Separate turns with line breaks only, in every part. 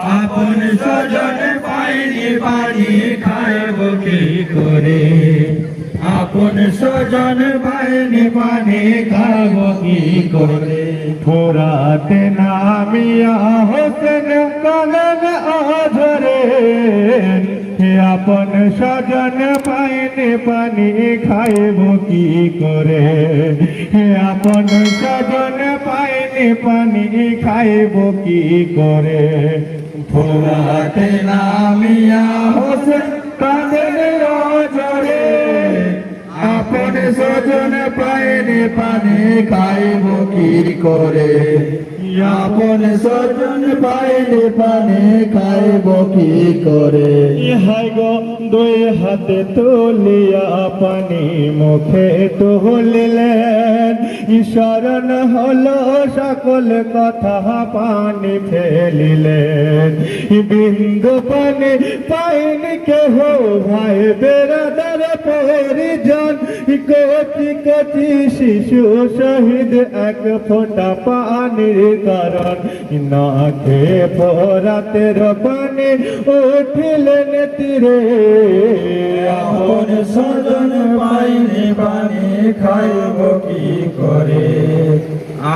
আপন স্বজন পাইনি পানি খাইব কি করে? আপন স্বজন পাইনি পানি খাইব কি করে?
ফোরাতে নামিয়া হোসেন কানন আধরে। আপন স্বজন পাইনি পানি খাইব কি করে? হে আপন স্বজন পাইনি পানি খাইব কি করে?
ফোরাতে নামিয়া হোসেন কাঁদেন রজরে আপন স্বজন পানি খাইব কি করে? আপন স্বজন পাইনি পানি খাইব কি করে?
ইহাই গো, দুই হাতে তুলিয়া পানি মুখে তুলিলেন। শরণ হলো সকল কথা পানি ফেলিলেন। বিন্দু পানি পাইনি কেহ, ভাই বেড়াদার পরিজন। কোটি কোটি শিশু শহীদ, এক ফোঁটা পানির কারণ না খেয়ে পরাতের পানি উঠিলেন তীরে।
আপন স্বজন পাইনি পানি খাইব কি করে?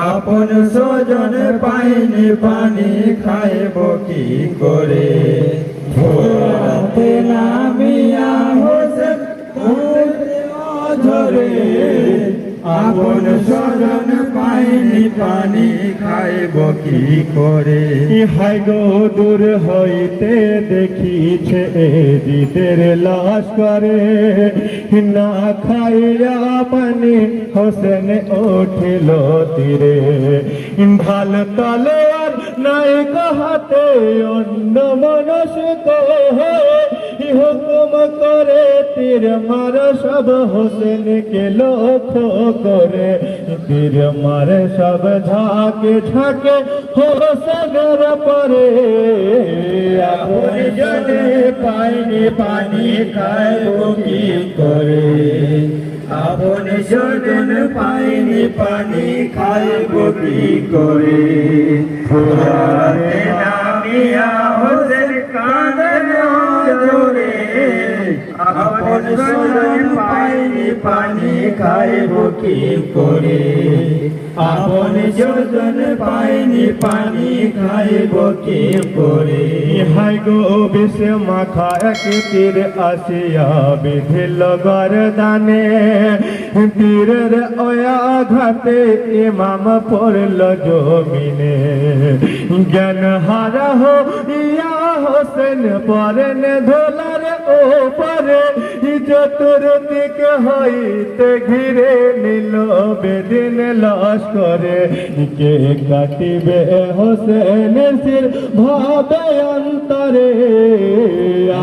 আপন স্বজন পাইনি পানি খাইব কি করে? ভোরাতে নামিয়া হোসেন ধরে আপন স্বজন পাইনি, পানি খাইব কি করে?
ইহাই গো, দূর হইতে দেখিছে দিদের লাশ করে না খাইয়া পানি হোসেন উঠিল তীরে। ভালো তলে আর নাই কহাতে অন্য মনস কহে হুকুম করে তীর মার সব হোসেন কে লক্ষ্য করে। তীর মার সব ঝাঁকে ঝাঁকে হোসেনের পরে।
জনে পাইনি পানি খাইব কি করে? আপন স্বজন পাইনি পানি খাইব কি করে? ভোরাতে খাইব কি করে? আপন স্বজন পাইনি পানি খাইব কি করে?
হাই গো বিষ মাখা এক তীর আসিয়া তীরের অয়াঘাতে ইমাম পড়ল জমিনে। জ্ঞান হারা হো ইয়া হোসেন পরেন ধোলার ওপরে চতুর্দিক হইতে ঘিরে নিল বেদিন লাশ করে। কে কাটিবে হোসেন সির ভাবে অন্তরে।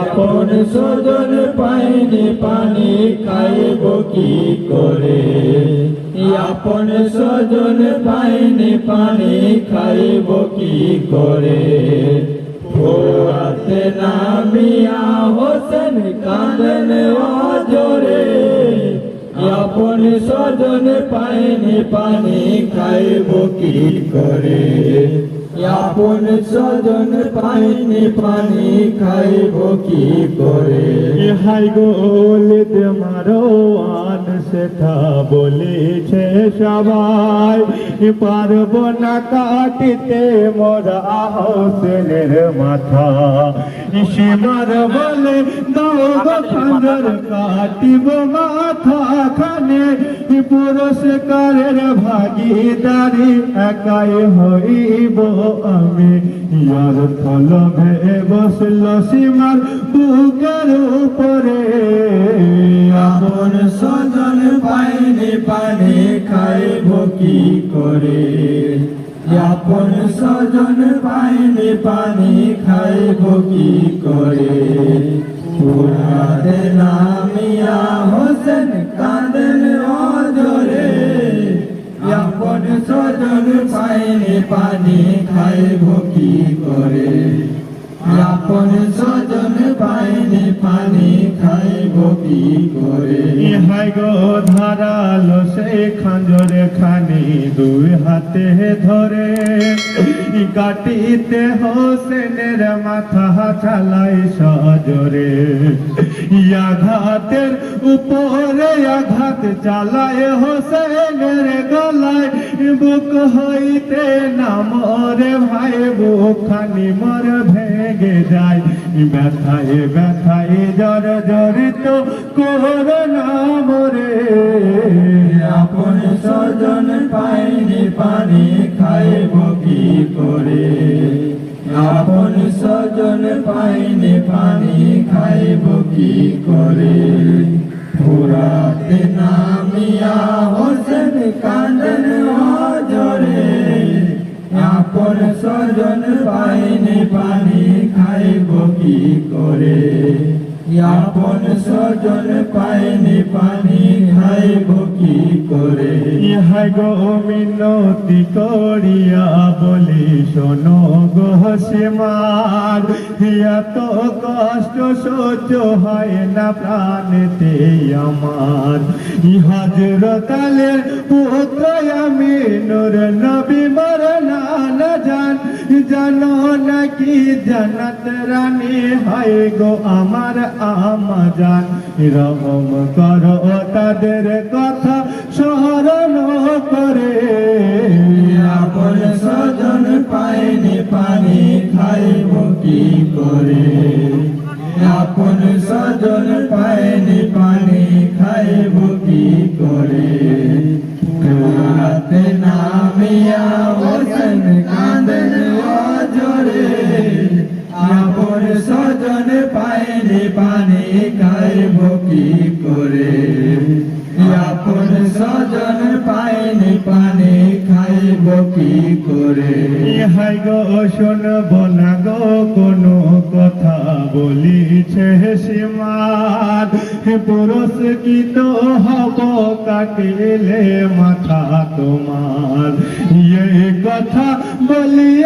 আপন স্বজন পাইনি পানি খাইব কি করে? আপন স্বজন পাইনি পানি খাইব কি করে? ভোরাতে নামিয়া হোসেন কাঁদন অজরে আপন স্বজন পায়নি পানি খাইব কি করে আপন স্বজন পাইনি পানি খাইব কি করে?
হাই গোলিদ মারো আন সেটা বলেছে সবাই পারব না কাটিতে মোরা হোসেনের মাথা। সীমার বলে, দাও গো কাটিব মাথা খানে। পুরস্কারের ভাগিদারি একাই হইব। আমি ইয়ার থলভে বসল সীমার বুকের উপরে।
আপন স্বজন পাইনি পানি খাইব কি করে? আপন স্বজন পাইনি পানি খাইব কি করে? পুরাতে নামিয়া হোসেন স্বজন পাইনি পানি খাইব কি করে? আপন স্বজন পাইনি পানি খাইব কি করে?
ইহাই গো ধারালো সেই খাঞ্জরে খানি দুই হাতে ধরে। কাটিতে হোসেনের মাথা চালাই সজরে। আঘাতের উপরে আঘাত চালায় হোসেনের গলায়। বুক হইতে নামরে ভাই বুক খানি মর ভেঙে যায়। ব্যথায় ব্যথায় জর জরিত করোনা মরে।
আপন স্বজন পাইনি পানি, খাইব কি করে? আপন স্বজন পাইনি পানি, খাইব কি করে? ফুরাতে নামিয়া হোসেন কান্দন জরে আপন স্বজন পাইনি পানি খাইব কি করে? আপন স্বজন পাইনি, পানি খাইব কি করে?
ইহাই গো মিনতি করিয়া বলি, শোনো গো সীমার এত কষ্ট সহ্য হয় না প্রাণেতে আমার। হজরতালের পুত্র আমি, নূর নবী মর না জান, জানো নাকি জানাত রানী হয় গো আমার আমাজান রহম করো তাদের কথা স্মরণ করে।
আপন স্বজন পাইনি পানি খাইব কি করে? আপন স্বজন পাইনি পানি খাইব কি করে? স্বজন পায়নি পানে খাইব কি করে?
হাই গো শুনব না গো, কোনো কথা বলিছে সীমার পুরস্কৃত হব কাটিলে মাথা তোমার? ইয়ে কথা বলিয়া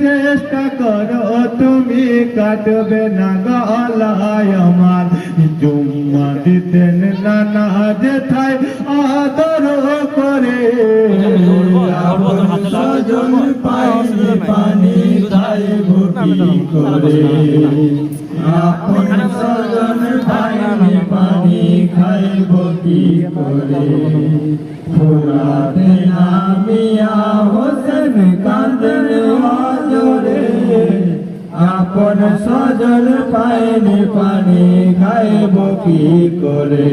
চেষ্টা করো, তুমি কাটবে না গলায় আমার। জুম্মা দিতেন নানা যেথায় আদর করে।
পাইনি পানি খাইব কি করে। আপন স্বজন পাইনি পানি খাইব কি করে। ফুরাতে নামিয়া হোসেন কান্দন জোরে আপন সজল পায়নি পানি খাইব কি করে?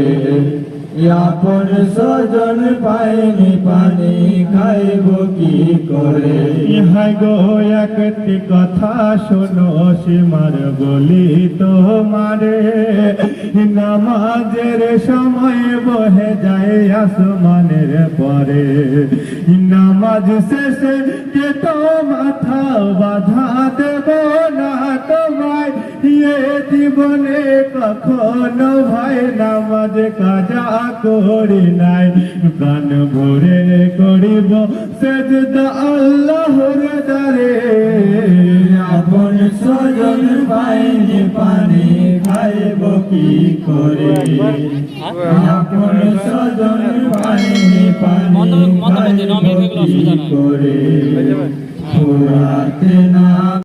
আপন স্বজন পাইনি পানি, খাইব কি করে?
ইহাই গো একটি কথা শোনো, সীমার বলি তোমারে। নামাজের সময় বহে যায় আসমানের পরে। নামাজ শেষে কে তো মাথা বাধা দেব না তোমায়। এ জীবনে কখনো ভাই নামাজ কাজা করি নাই। প্রাণ ভরে করিব সেজদা আল্লাহর দারে
আপন স্বজন পাইনি পানি খাইব কি করে? আপন স্বজন পাইনি পানি খাইব কি করে? ফুরাতে না